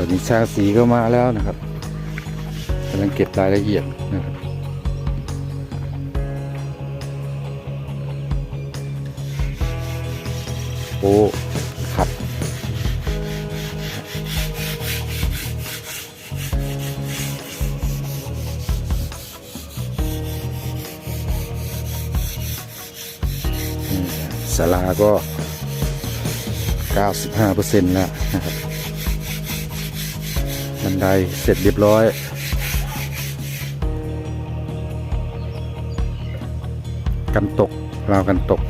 อนนี้ช่างสีก็มาแล้วนะครับกำลังเก็บรายละเอียดนะครับโอ้ขัดศาลาก็ 95%แล้วนะครับบัน ไดเสร็จเรียบร้อย กันตกราวกันตก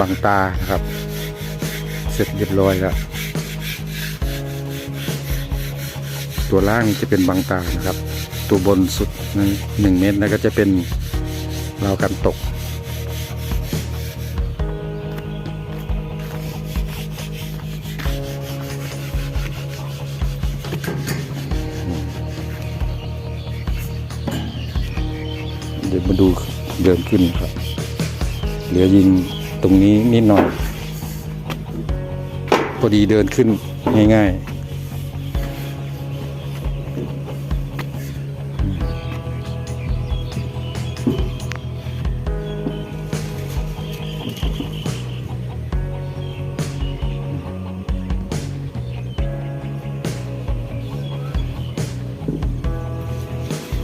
บังตานะครับ เสร็จเรียบร้อยแล้ว ตัวล่างจะเป็นบังตานะครับ ตัวบนสุดนั้นหนึ่งเมตรนะก็จะเป็นราวกันตก มาดูเดินขึ้นครับ เหลือยิงตรงนี้นิดหน่อย พอดีเดินขึ้นง่ายๆ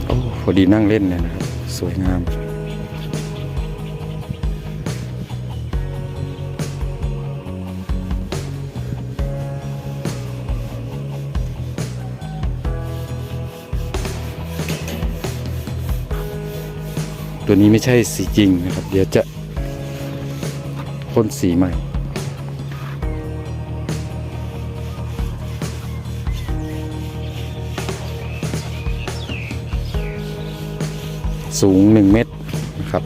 โอ้พอดีนั่งเล่นเลยนะ สวยงามตัวนี้ไม่ใช่สีจริงนะครับ เดี๋ยวจะพ่นสีใหม่ สูง 1 เมตรนะครับ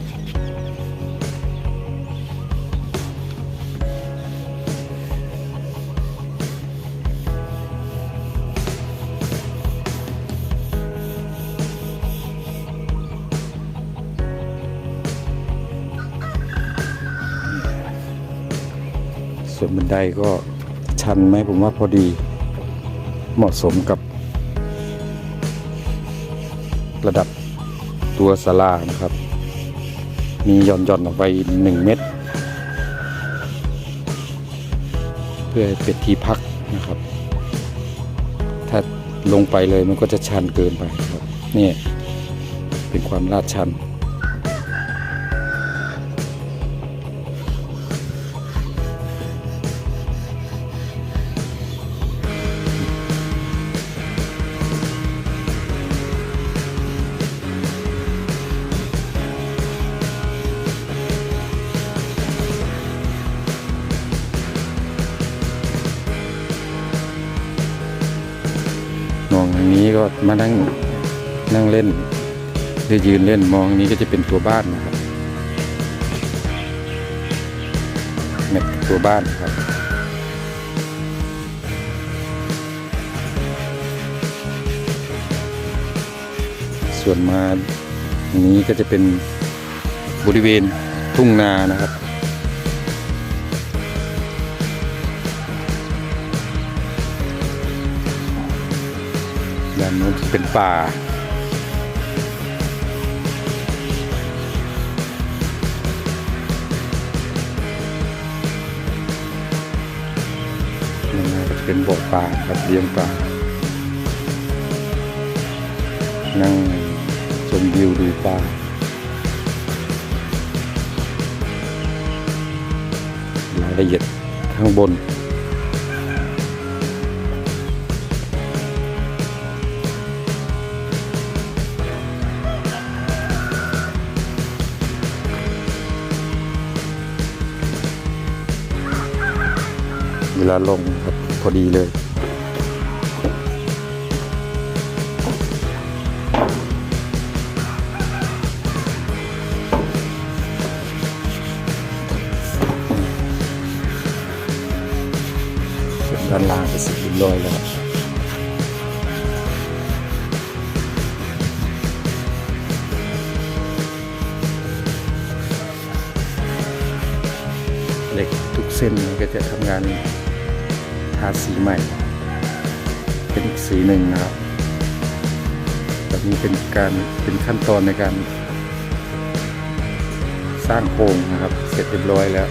ส่วนบันไดก็ชันไหมผมว่าพอดีเหมาะสมกับระดับ ตัวสาลานะครับ มีหย่อนหย่อนออกไปหนึ่งเมตรเพื่อเป็นที่พักนะครับ ถ้าลงไปเลยมันก็จะชันเกินไปครับ นี่เป็นความลาดชัน ก็มานั่งนั่งเล่นหรือยืนเล่นมองนี้ก็จะเป็นตัวบ้านนะครับเม็ดตัวบ้านครับส่วนมานี้ก็จะเป็นบริเวณทุ่งนานะครับานนู้นจะเป็นป่านี่นจะเป็นบ่อปลาครับเลี้ยงปลา นั่งชมวิวดูปลารายละเอียดข้างบน เวลาลงครับพอดีเลยด้านล่างเสร็จเรียบร้อยแล้วเหล็กทุกเส้นก็จะทำงานาสีใหม่ เป็นอีกสีหนึ่งนะครับแบบนี้เป็นการเป็นขั้นตอนในการ สร้างโครงนะครับ เสร็จเรียบร้อยแล้ว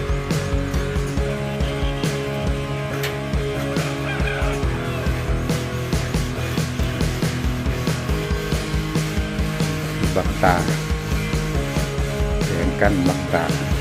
บังตาแสงกั้นบังตา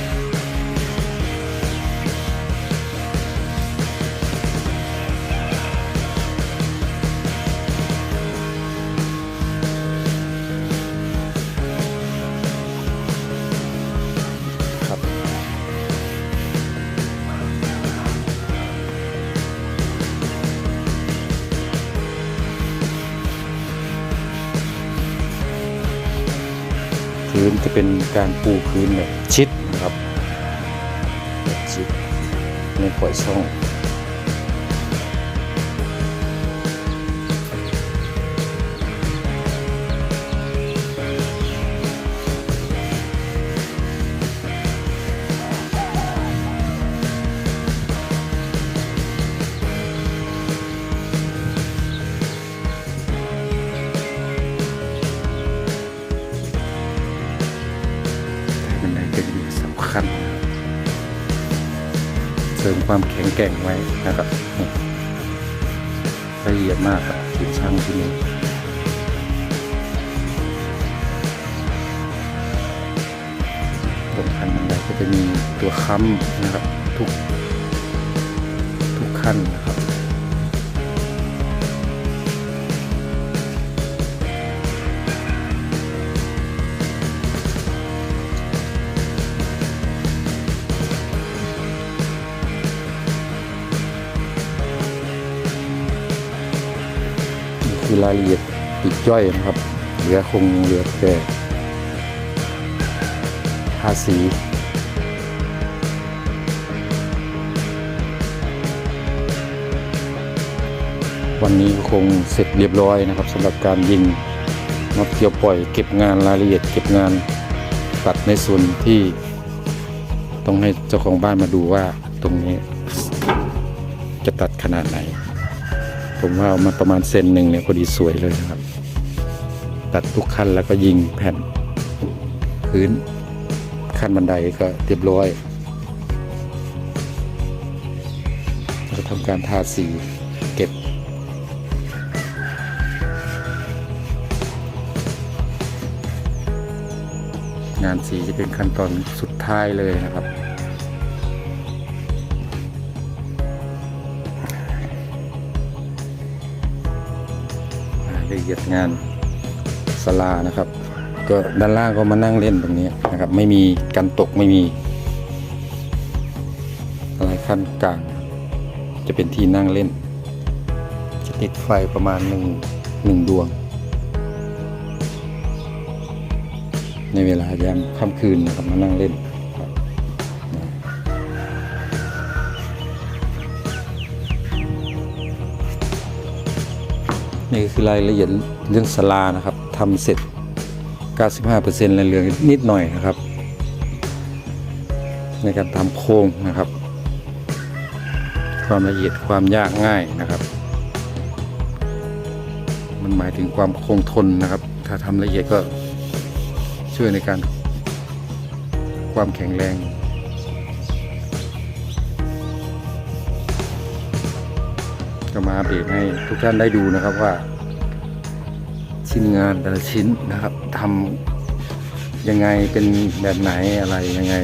พื้นจะเป็นการปูพื้นแบบชิดนะครับแบบชิดไม่ปล่อยช่อง เสริมความแข็งแกร่งไว้นะครับละเอียดมากครับติดช่างที่นี่ตรงขั้นบันไดก็จะมีตัวค้ำนะครับ ทุกทุกขั้นนะครับ คือรายละเอียดปลีกย่อยนะครับ เหลือคงเหลือแต่ทาสีวันนี้คงเสร็จเรียบร้อยนะครับสำหรับการยิงน็อตเกี่ยวปล่อยเก็บงานรายละเอียด เก็บงานตัดในส่วนที่ต้องให้เจ้าของบ้านมาดูว่าตรงนี้จะตัดขนาดไหน ผมว่าเอามาประมาณเซนหนึ่งเนี่ยพอดีสวยเลยนะครับ ตัดทุกขั้นแล้วก็ยิงแผ่น พื้นขั้นบันไดก็เรียบร้อยแล้วทำการทาสีเก็บงานสีจะเป็นขั้นตอนสุดท้ายเลยนะครับ ละเอียดงานสลานะครับ ก็ด้านล่างก็มานั่งเล่นตรงนี้นะครับ ไม่มีกันตกไม่มี อะไรขั้นกลาง จะเป็นที่นั่งเล่น จะติดไฟประมาณหนึ่งหนึ่งดวง ในเวลายามค่ำคืนนะครับมานั่งเล่น นี่คือรายละเอียดเรื่องสลานะครับทำเสร็จ 95%เลยเหลือนิดหน่อยนะครับ ในการทำโครงนะครับ ความละเอียดความยากง่ายนะครับ มันหมายถึงความคงทนนะครับ ถ้าทำละเอียดก็ช่วยในการความแข็งแรง ก็มาอัปเดตให้ทุกท่านได้ดูนะครับว่า ชิ้นงานแต่ละชิ้นนะครับทำยังไงเป็นแบบไหนอะไรยังไง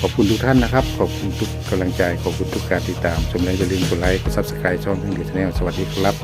ขอบคุณทุกท่านนะครับ ขอบคุณทุกกำลังใจขอบคุณทุกการติดตามชมและอย่าลืมกดไลค์กดซับสไครต์ช่องทั้งดีชาแนลสวัสดีครับ